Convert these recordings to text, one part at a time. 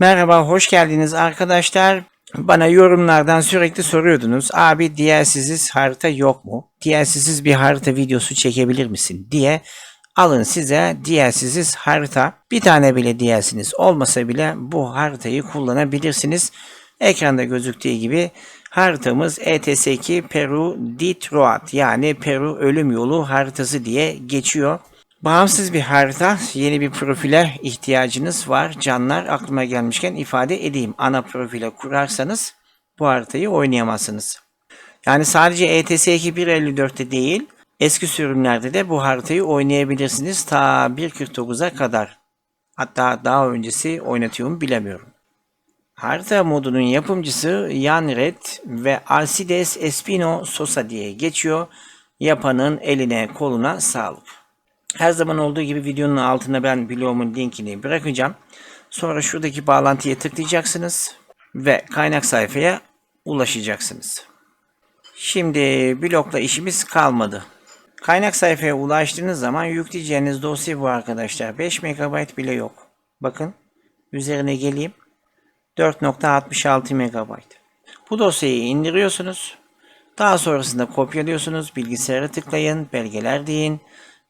Merhaba, hoş geldiniz arkadaşlar. Bana yorumlardan sürekli soruyordunuz. Abi DLC'siz harita yok mu? DLC'siz bir harita videosu çekebilir misin? diye. Alın size DLC'siz harita. Bir tane bile DLC'niz olmasa bile bu haritayı kullanabilirsiniz. Ekranda gözüktüğü gibi haritamız E ETS2 Peru Detroit yani Peru ölüm yolu haritası diye geçiyor. Bağımsız bir harita, yeni bir profile ihtiyacınız var. Canlar aklıma gelmişken ifade edeyim. Ana profile kurarsanız bu haritayı oynayamazsınız. Yani sadece E ETS2 1.54'te değil, eski sürümlerde de bu haritayı oynayabilirsiniz ta 1.49'a kadar. Hatta daha öncesi oynatıyor mu bilemiyorum. Harita modunun yapımcısı Jan Red ve Alcides Espino Sosa diye geçiyor. Yapanın eline koluna sağlık. Her zaman olduğu gibi videonun altına ben blogumun linkini bırakacağım. Sonra şuradaki bağlantıya tıklayacaksınız ve kaynak sayfaya ulaşacaksınız. Şimdi blokla işimiz kalmadı. Kaynak sayfaya ulaştığınız zaman yükleyeceğiniz dosya bu arkadaşlar. 5 MB bile yok. Bakın üzerine geleyim. 4.66 MB. Bu dosyayı indiriyorsunuz. Daha sonrasında kopyalıyorsunuz. Bilgisayara tıklayın. Belgeler deyin.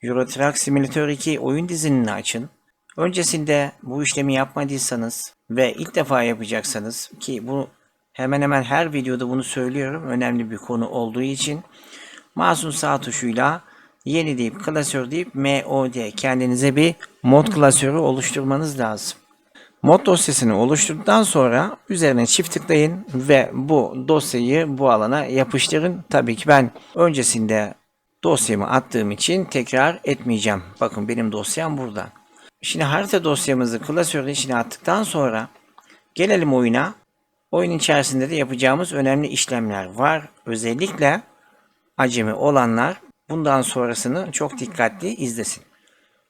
Euro Truck Simulator 2 oyun dizinini açın. Öncesinde bu işlemi yapmadıysanız ve ilk defa yapacaksanız ki bu hemen hemen her videoda bunu söylüyorum. Önemli bir konu olduğu için masum sağ tuşuyla yeni deyip klasör deyip mod kendinize bir mod klasörü oluşturmanız lazım. Mod dosyasını oluşturduktan sonra üzerine çift tıklayın ve bu dosyayı bu alana yapıştırın. Tabii ki ben öncesinde dosyamı attığım için tekrar etmeyeceğim. Bakın benim dosyam burada. Şimdi harita dosyamızı klasörün içine attıktan sonra gelelim oyuna. Oyun içerisinde de yapacağımız önemli işlemler var. Özellikle acemi olanlar bundan sonrasını çok dikkatli izlesin.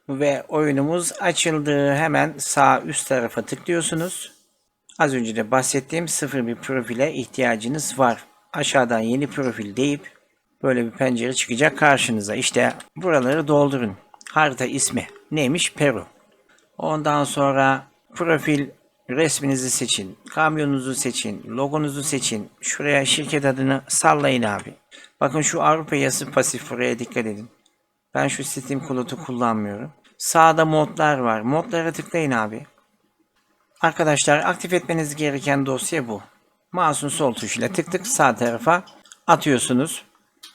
Ve oyunumuz açıldı. Hemen sağ üst tarafa tıklıyorsunuz. Az önce de bahsettiğim sıfır bir profile ihtiyacınız var. Aşağıdan yeni profil deyip böyle bir pencere çıkacak karşınıza. İşte buraları doldurun. Harita ismi neymiş? Peru. Ondan sonra profil resminizi seçin. Kamyonunuzu seçin. Logonuzu seçin. Şuraya şirket adını sallayın abi. Bakın şu Avrupa yazısı pasif buraya dikkat edin. Ben şu Steam Kulot'u kullanmıyorum. Sağda modlar var. Modlara tıklayın abi. Arkadaşlar aktif etmeniz gereken dosya bu. Mouse'un sol tuşuyla tık tık sağ tarafa atıyorsunuz.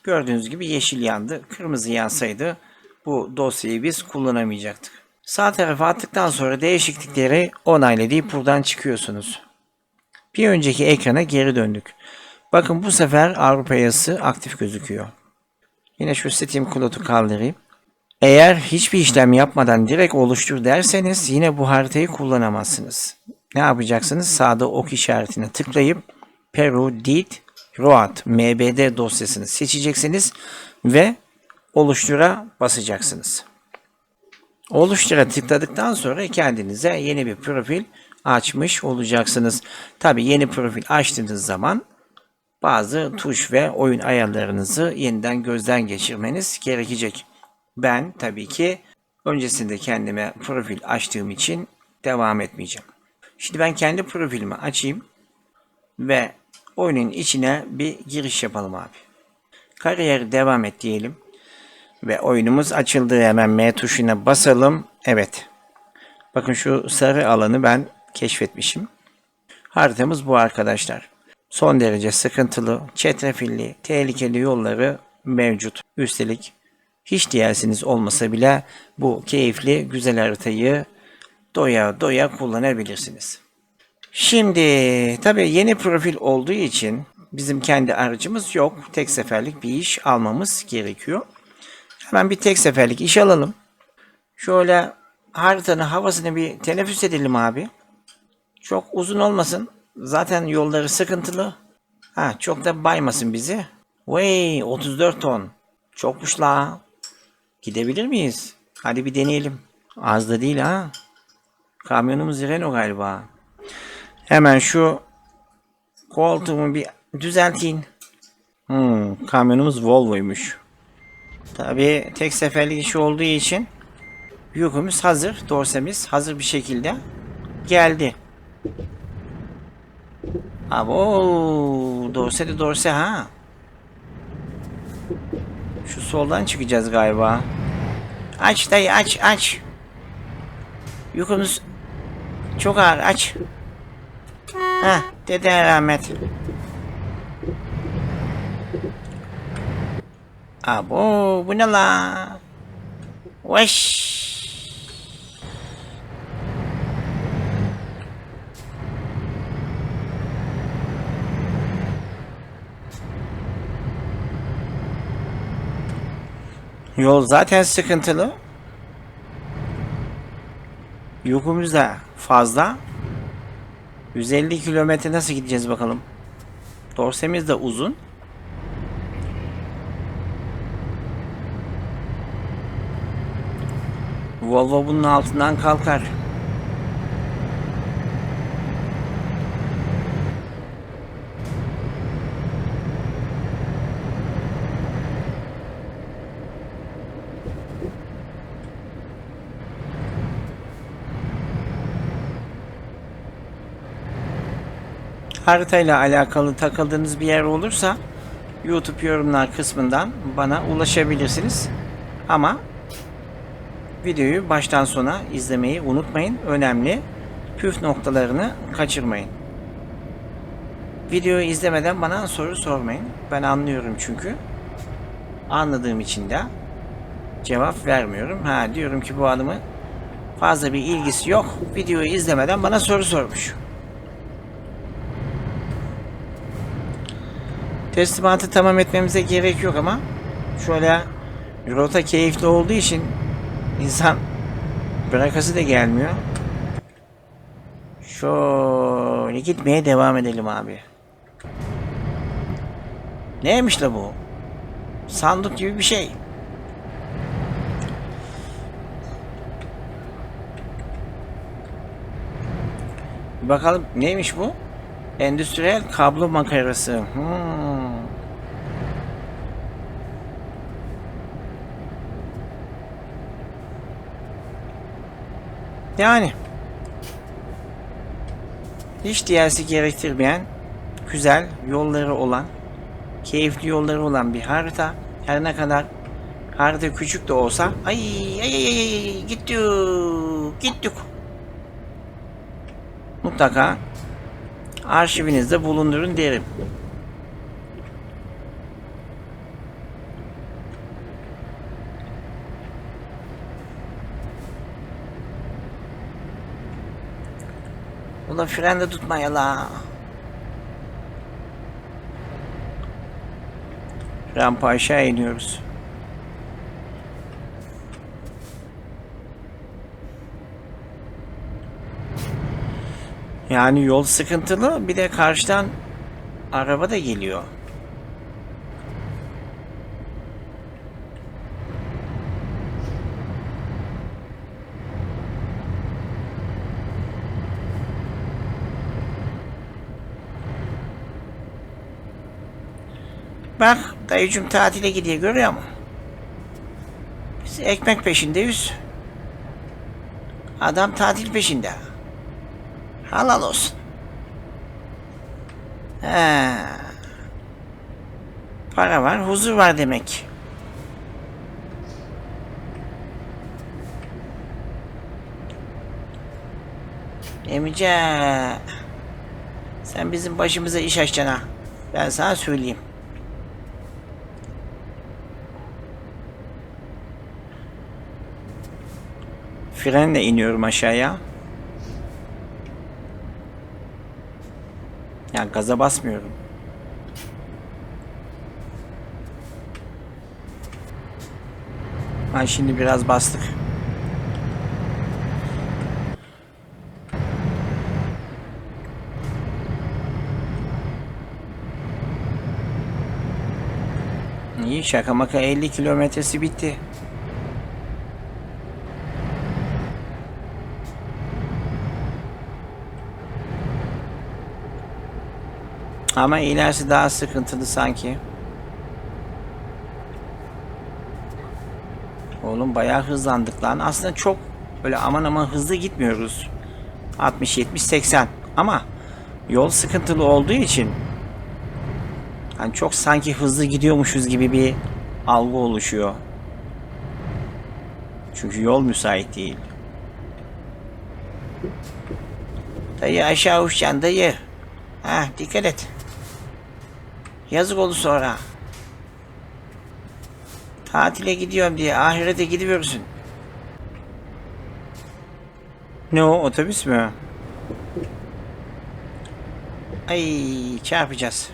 Gördüğünüz gibi yeşil yandı. Kırmızı yansaydı bu dosyayı biz kullanamayacaktık. Sağ tarafa attıktan sonra değişiklikleri onayla deyip buradan çıkıyorsunuz. Bir önceki ekrana geri döndük. Bakın bu sefer Avrupa yazısı aktif gözüküyor. Yine şu Steam Kulot'u kaldırayım. Eğer hiçbir işlem yapmadan direkt oluştur derseniz yine bu haritayı kullanamazsınız. Ne yapacaksınız? Sağda ok işaretine tıklayıp Peru Dit Roat MBD dosyasını seçeceksiniz ve oluştura basacaksınız. Oluştura tıkladıktan sonra kendinize yeni bir profil açmış olacaksınız. Tabi yeni profil açtığınız zaman bazı tuş ve oyun ayarlarınızı yeniden gözden geçirmeniz gerekecek. Ben tabii ki öncesinde kendime profil açtığım için devam etmeyeceğim. Şimdi ben kendi profilimi açayım ve oyunun içine bir giriş yapalım abi. Kariyer devam et diyelim. Ve oyunumuz açıldı. Hemen M tuşuna basalım. Evet. Bakın şu sarı alanı ben keşfetmişim. Haritamız bu arkadaşlar. Son derece sıkıntılı, çetrefilli, tehlikeli yolları mevcut. Üstelik hiç diyersiniz olmasa bile bu keyifli, güzel haritayı doya doya kullanabilirsiniz. Şimdi tabii yeni profil olduğu için bizim kendi aracımız yok. Tek seferlik bir iş almamız gerekiyor. Hemen bir tek seferlik iş alalım. Şöyle haritanın havasını bir teneffüs edelim abi. Çok uzun olmasın. Zaten yolları sıkıntılı. Ha, çok da baymasın bizi. Vay 34 ton. Çokmuş la. Gidebilir miyiz? Hadi bir deneyelim. Az da değil ha. Kamyonumuz Renault galiba. Hemen şu koltuğumu bir düzelteyim. Hmm, kamyonumuz Volvo'ymuş. Tabii tek seferlik iş olduğu için yükümüz hazır. Dorsemiz hazır bir şekilde geldi. Abo dorse de dorse ha. Şu soldan çıkacağız galiba. Aç dayı aç aç. Yükümüz çok ağır aç. Ha dede rahmet. Abo bu ne la? Veş. Yol zaten sıkıntılı. Yükümüz de fazla. 150 kilometre nasıl gideceğiz bakalım. Dorsemiz de uzun. Volvo bunun altından kalkar. Haritayla alakalı takıldığınız bir yer olursa YouTube yorumlar kısmından bana ulaşabilirsiniz. Ama videoyu baştan sona izlemeyi unutmayın. Önemli püf noktalarını kaçırmayın. Videoyu izlemeden bana soru sormayın. Ben anlıyorum çünkü. Anladığım için de cevap vermiyorum. Ha diyorum ki bu adamın fazla bir ilgisi yok. Videoyu izlemeden bana soru sormuş. Teslimatı tamam etmemize gerek yok ama şöyle rota keyifli olduğu için insan bırakası da gelmiyor. Şöyle gitmeye devam edelim abi. Neymiş la bu? Sandık gibi bir şey. Bakalım neymiş bu? Endüstriyel kablo makarası. Hmm. Yani hiç DLC gerektirmeyen güzel yolları olan keyifli yolları olan bir harita. Her ne kadar harita küçük de olsa ay ay ay ay gittik gittik. Mutlaka arşivinizde bulundurun derim. Ulan fren de tutmaya la. Rampa aşağı iniyoruz. Yani yol sıkıntılı bir de karşıdan araba da geliyor. Bak dayıcım tatile gidiyor görüyor musun? Biz ekmek peşindeyiz. Adam tatil peşinde. Halal olsun. He. Para var, huzur var demek. Emice. Sen bizim başımıza iş açacaksın ha. Ben sana söyleyeyim. Frenle iniyorum aşağıya. Yani gaza basmıyorum. Ha şimdi biraz bastık. İyi şaka maka 50 kilometresi bitti. Ama ilerisi daha sıkıntılı sanki. Oğlum bayağı hızlandık lan. Aslında çok böyle aman aman hızlı gitmiyoruz. 60 70 80 Ama yol sıkıntılı olduğu için hani çok sanki hızlı gidiyormuşuz gibi bir algı oluşuyor. Çünkü yol müsait değil. Dayı aşağı uçacaksın dayı. Ha dikkat et. Yazık oldu sonra. Tatile gidiyorum diye ahirete gidiyorsun. Ne o otobüs mü? Ay çarpacağız.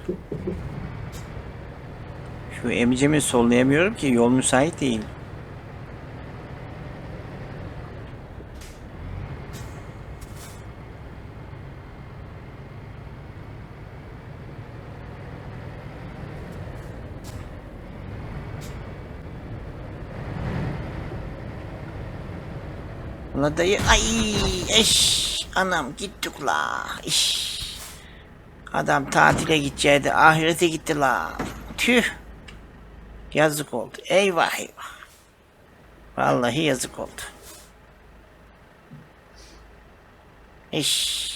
Şu emicimi sollayamıyorum ki yol müsait değil. Ula dayı ay eş anam gittik la iş. Adam tatile gideceğiydi ahirete gitti la. Tüh. Yazık oldu. Eyvah eyvah. Vallahi yazık oldu. İş.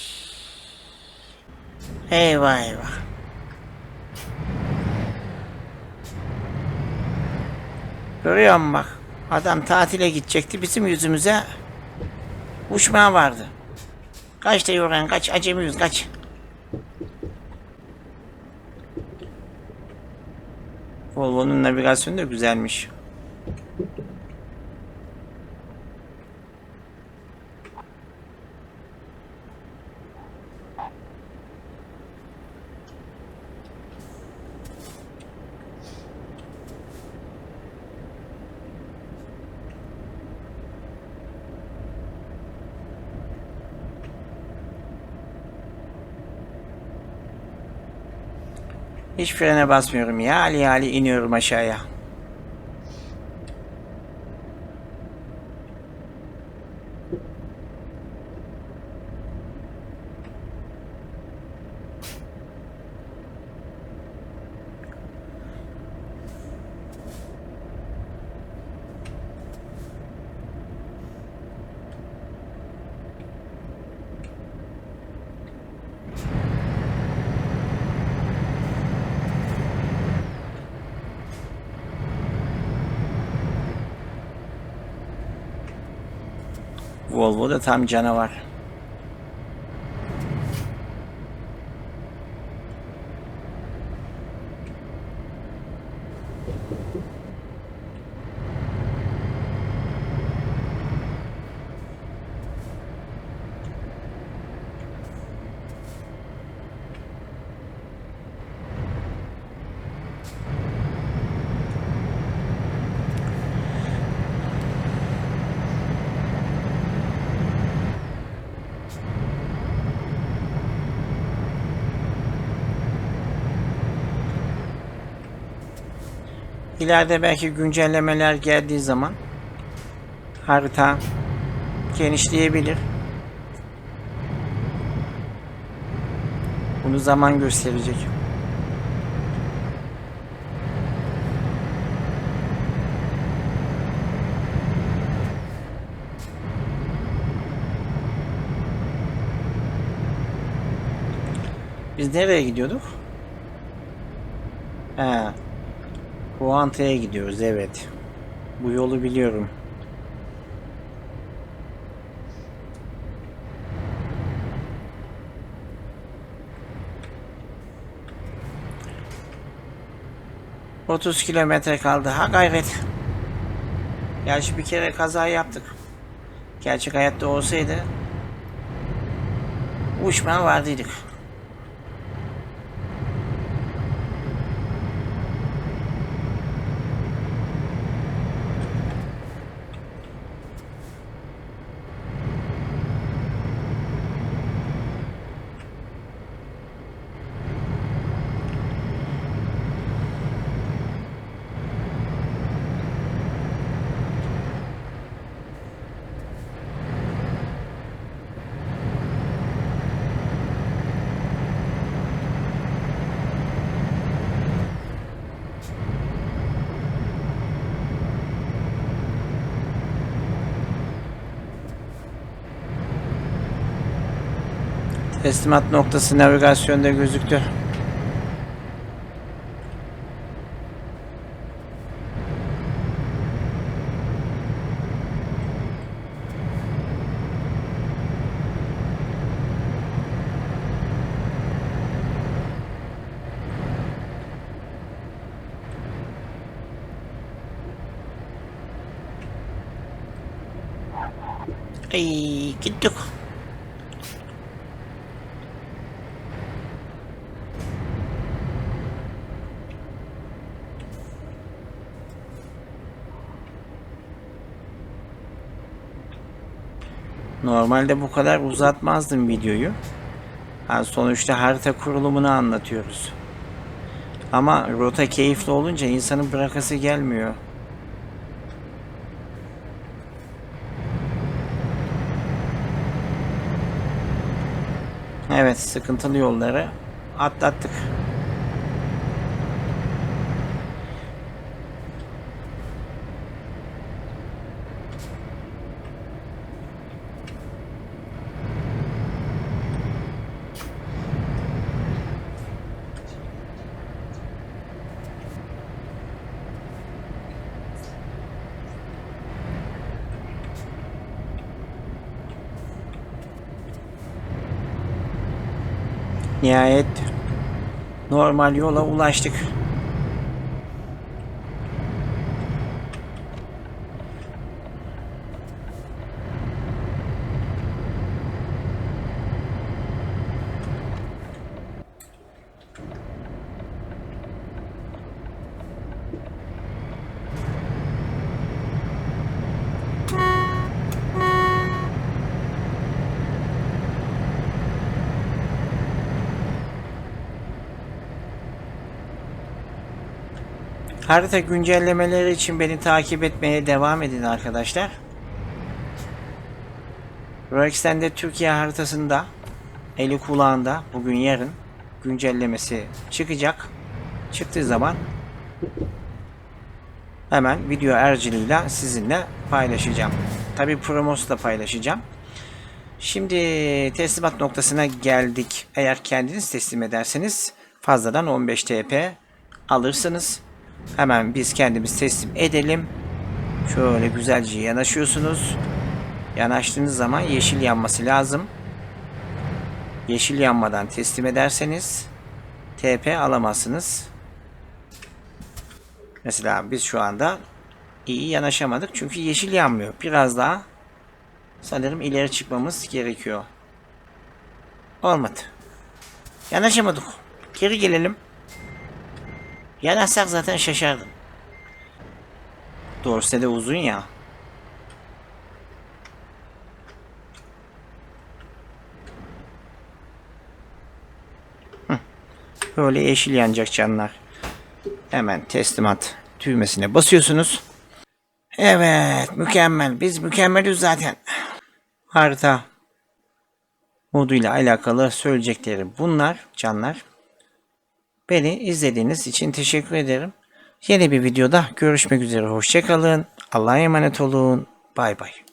Eyvah eyvah. Görüyor musun bak. Adam tatile gidecekti bizim yüzümüze uçmaya vardı. Kaç da yoran kaç acemiyiz kaç. Volvo'nun navigasyonu da güzelmiş. Hiç frene basmıyorum ya. Ali Ali iniyorum aşağıya. Volvo da tam canavar. İleride belki güncellemeler geldiği zaman harita genişleyebilir. Bunu zaman gösterecek. Biz nereye gidiyorduk? He. Huanta'ya gidiyoruz evet. Bu yolu biliyorum. Otuz kilometre kaldı. Ha gayret. Gerçi bir kere kaza yaptık. Gerçek hayatta olsaydı uçmaya vardıydık. Teslimat noktası navigasyonda gözüktü. Ay gittik. Normalde bu kadar uzatmazdım videoyu. Ha, sonuçta harita kurulumunu anlatıyoruz. Ama rota keyifli olunca insanın bırakası gelmiyor. Evet, sıkıntılı yolları atlattık. Nihayet normal yola ulaştık. Harita güncellemeleri için beni takip etmeye devam edin arkadaşlar. Roextend'de Türkiye haritasında eli kulağında bugün yarın güncellemesi çıkacak. Çıktığı zaman hemen video aracılığıyla sizinle paylaşacağım. Tabi promosu da paylaşacağım. Şimdi teslimat noktasına geldik. Eğer kendiniz teslim ederseniz fazladan 15 TP alırsınız. Hemen biz kendimiz teslim edelim. Şöyle güzelce yanaşıyorsunuz. Yanaştığınız zaman yeşil yanması lazım. Yeşil yanmadan teslim ederseniz TP alamazsınız. Mesela biz şu anda iyi yanaşamadık çünkü yeşil yanmıyor. Biraz daha sanırım ileri çıkmamız gerekiyor. Olmadı. Yanaşamadık. Geri gelelim. Yanaşsak zaten şaşardım. Dorse de uzun ya. Böyle yeşil yanacak canlar. Hemen teslimat düğmesine basıyorsunuz. Evet mükemmel. Biz mükemmeliz zaten. Harita moduyla alakalı söyleyeceklerim bunlar canlar. Beni izlediğiniz için teşekkür ederim. Yeni bir videoda görüşmek üzere. Hoşçakalın. Allah'a emanet olun. Bay bay.